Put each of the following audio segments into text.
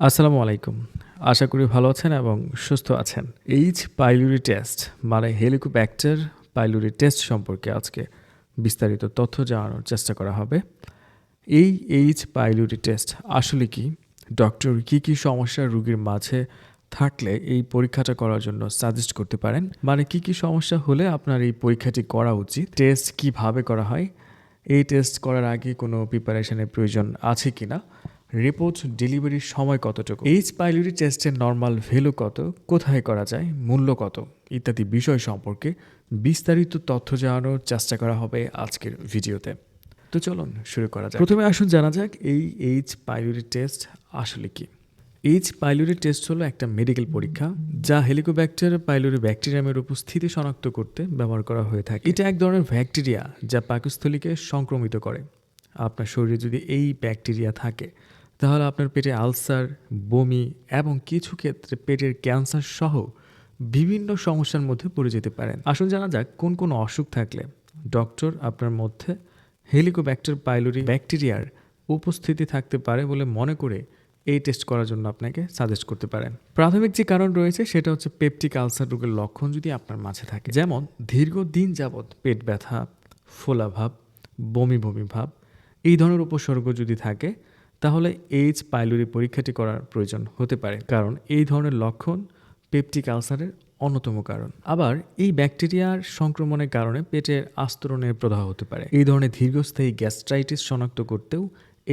আসসালামু আলাইকুম। আশা করি ভালো আছেন এবং সুস্থ আছেন। এইচ পাইলুরি টেস্ট মানে হেলিকোব্যাক্টার পাইলুরি টেস্ট সম্পর্কে আজকে বিস্তারিত তথ্য জানানোর চেষ্টা করা হবে। এই এইচ পাইলুরি টেস্ট আসলে কি? ডক্টর কী কী সমস্যা রোগীর মাঝে থাকলে এই পরীক্ষাটা করার জন্য সাজেস্ট করতে পারেন? মানে কি কি সমস্যা হলে আপনার এই পরীক্ষাটি করা উচিত? টেস্ট কীভাবে করা হয়? এই টেস্ট করার আগে কোনো প্রিপারেশনের প্রয়োজন আছে কিনা? রিপোর্ট ডেলিভারির সময় কতটুকু? এইচ পাইলরি টেস্টের নর্মাল ভ্যালু কত? কোথায় করা যায়? মূল্য কত? ইত্যাদি বিষয় সম্পর্কে বিস্তারিত তথ্য জানানোর চেষ্টা করা হবে আজকের ভিডিওতে। তো চলুন শুরু করা যাক। প্রথমে আসুন জানা যাক এই এইচ পাইলরি টেস্ট আসলে কি? এইচ পাইলরি টেস্ট হলো একটা মেডিকেল পরীক্ষা যা হেলিকোব্যাক্টার পাইলরি ব্যাকটেরিয়ামের উপস্থিতি শনাক্ত করতে ব্যবহার করা হয়ে থাকে। এটা এক ধরনের ব্যাকটেরিয়া যা পাকস্থলীকে সংক্রমিত করে। আপনার শরীরে যদি এই ব্যাকটেরিয়া থাকে তাহলে আপনার পেটে আলসার, বমি এবং কিছু ক্ষেত্রে পেটের ক্যান্সার সহ বিভিন্ন সমস্যার মধ্যে পড়ে যেতে পারেন। আসুন জানা যাক কোন কোন অসুখ থাকলে ডক্টর আপনার মধ্যে হেলিকোব্যাক্টার পাইলোরি ব্যাকটেরিয়ার উপস্থিতি থাকতে পারে বলে মনে করে এই টেস্ট করার জন্য আপনাকে সাজেস্ট করতে পারেন। প্রাথমিক যে কারণ রয়েছে সেটা হচ্ছে পেপটিক আলসার রোগের লক্ষণ যদি আপনার মাঝে থাকে। যেমন দীর্ঘদিন যাবৎ পেট ব্যথা, ফোলাভাব বমি বমি ভাব, এই ধরনের উপসর্গ যদি থাকে তাহলে এইচ পাইলরি পরীক্ষাটি করার প্রয়োজন হতে পারে, কারণ এই ধরনের লক্ষণ পেপটিক আলসারের অন্যতম কারণ। আবার এই ব্যাকটেরিয়ার সংক্রমণের কারণে পেটের আস্তরণের প্রদাহ হতে পারে। এই ধরনের দীর্ঘস্থায়ী গ্যাস্ট্রাইটিস শনাক্ত করতেও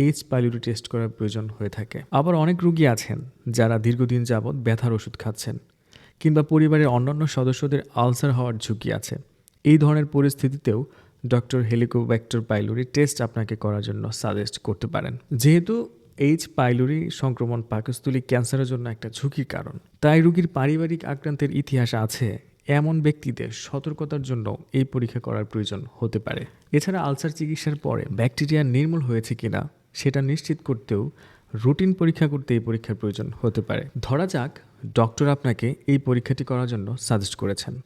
এইচ পাইলরি টেস্ট করার প্রয়োজন হয়ে থাকে। আবার অনেক রুগী আছেন যারা দীর্ঘদিন যাবৎ ব্যথার ওষুধ খাচ্ছেন কিংবা পরিবারের অন্যান্য সদস্যদের আলসার হওয়ার ঝুঁকি আছে। এই ধরনের পরিস্থিতিতেও ডক্টর হেলিকোব্যাক্টর পাইলরি টেস্ট আপনাকে করার জন্য সাজেস্ট করতে পারেন। যেহেতু এইচ পাইলরি সংক্রমণ পাকস্থলী ক্যান্সারের জন্য একটা ঝুঁকির কারণ। তাই রোগীর পারিবারিক আক্রান্তের ইতিহাস আছে। এমন ব্যক্তিদের সতর্কতার জন্য এই পরীক্ষা করার প্রয়োজন হতে পারে। এছাড়া আলসার চিকিৎসার পরে ব্যাকটেরিয়া নির্মূল হয়েছে কিনা সেটা নিশ্চিত করতেও রুটিন পরীক্ষা করতে এই পরীক্ষার প্রয়োজন হতে পারে। ধরা যাক ডক্টর আপনাকে এই পরীক্ষাটি করার জন্য সাজেস্ট করেছেন।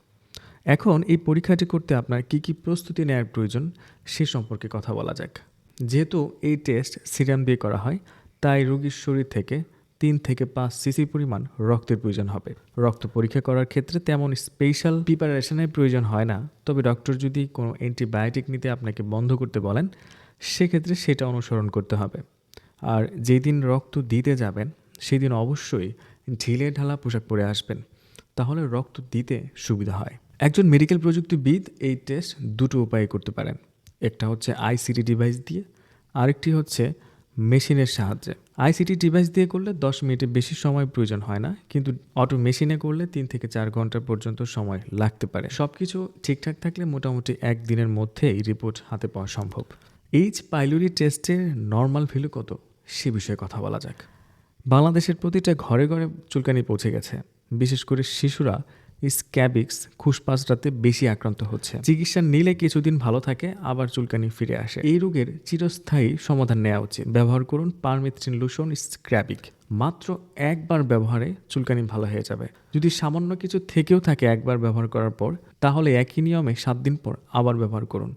এখন এই পরীক্ষাটি করতে আপনার কি কি প্রস্তুতি নেওয়ার প্রয়োজন, সে সম্পর্কে কথা বলা যাক। যেহেতু এই টেস্ট সিরাম দিয়ে করা হয়, তাই রোগীর শরীর থেকে তিন থেকে পাঁচ সিসি পরিমাণ রক্তের প্রয়োজন হবে। রক্ত পরীক্ষা করার ক্ষেত্রে তেমন স্পেশাল প্রিপারেশনের প্রয়োজন হয় না। তবে ডক্টর যদি কোনো অ্যান্টিবায়োটিক নিতে আপনাকে বন্ধ করতে বলেন, সেক্ষেত্রে সেটা অনুসরণ করতে হবে। আর যেদিন রক্ত দিতে যাবেন, সেদিন অবশ্যই ঢিলে ঢালা পোশাক পরে আসবেন। তাহলে রক্ত দিতে সুবিধা হয়। একজন মেডিকেল প্রযুক্তিবিদ এই টেস্ট দুটো উপায়ে করতে পারেন। একটা হচ্ছে আইসিটি ডিভাইস দিয়ে, আরেকটি হচ্ছে মেশিনের সাহায্যে। আইসিটি ডিভাইস দিয়ে করলে দশ মিনিটের বেশি সময় প্রয়োজন হয় না, কিন্তু অটো মেশিনে করলে তিন থেকে চার ঘণ্টা পর্যন্ত সময় লাগতে পারে। সব কিছু ঠিকঠাক থাকলে মোটামুটি একদিনের মধ্যেই রিপোর্ট হাতে পাওয়া সম্ভব। এইচ পাইলরি টেস্টের নর্মাল ভ্যালু কত? সে বিষয়ে কথা বলা যাক। বাংলাদেশের প্রতিটা ঘরে ঘরে চুলকানি পৌঁছে গেছে। বিশেষ করে শিশুরা স্ক্যাবিক্স খুশপাসরাতে বেশি আক্রান্ত হচ্ছে। চিকিৎসা নিলে কিছুদিন ভালো থাকে, আবার চুলকানি ফিরে আসে। এই রোগের চিরস্থায়ী সমাধান নেওয়া উচিত। ব্যবহার করুন পারমিথ্রিন লুশন স্ক্র্যাবিক মাত্র একবার ব্যবহারে চুলকানি ভালো হয়ে যাবে। যদি সামান্য কিছু থেকেও থাকে একবার ব্যবহার করার পর, তাহলে একই নিয়মে সাত দিন পর আবার ব্যবহার করুন।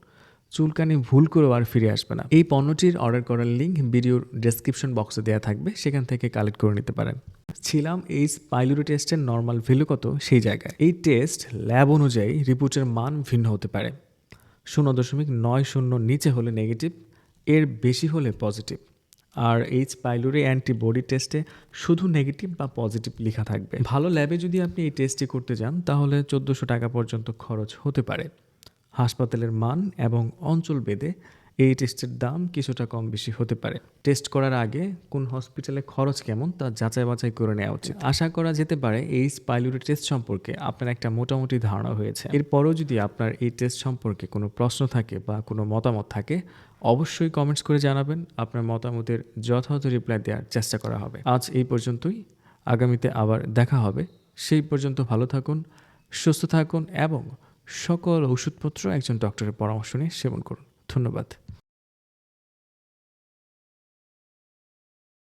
চুলকানি ভুল করেও আর ফিরে আসবে না। এই পণ্যটির অর্ডার করার লিঙ্ক ভিডিওর ডেসক্রিপশন বক্সে দেওয়া থাকবে, সেখান থেকে কালেক্ট করে নিতে পারেন। ছিলাম এই পাইলুরি টেস্টের নর্মাল ভ্যালু কত সেই জায়গায়। এই টেস্ট ল্যাব অনুযায়ী রিপোর্টের মান ভিন্ন হতে পারে। শূন্য দশমিক নয় শূন্য নিচে হলে নেগেটিভ এর বেশি হলে পজিটিভ আর এইচ পাইলুরি অ্যান্টিবডি টেস্টে শুধু নেগেটিভ বা পজিটিভ লেখা থাকবে। ভালো ল্যাবে যদি আপনি এই টেস্টটি করতে যান, তাহলে চোদ্দোশো টাকা পর্যন্ত খরচ হতে পারে। হাসপাতালের মান এবং অঞ্চল বেদে এই টেস্টের দাম কিছুটা কম বেশি হতে পারে। টেস্ট করার আগে কোন হসপিটালে খরচ কেমন তা যাচাই বাছাই করে নেওয়া উচিত। আশা করা যেতে পারে এই পাইলুরি টেস্ট সম্পর্কে আপনার একটা মোটামুটি ধারণা হয়েছে। এরপরও যদি আপনার এই টেস্ট সম্পর্কে কোনো প্রশ্ন থাকে বা কোনো মতামত থাকে, অবশ্যই কমেন্টস করে জানাবেন। আপনার মতামতের যথাযথ রিপ্লাই দেওয়ার চেষ্টা করা হবে। আজ এই পর্যন্তই। আগামীতে আবার দেখা হবে। সেই পর্যন্ত ভালো থাকুন, সুস্থ থাকুন এবং সকল ওষুধপত্র একজন ডক্টরের পরামর্শ নিয়ে সেবন করুন। ধন্যবাদ।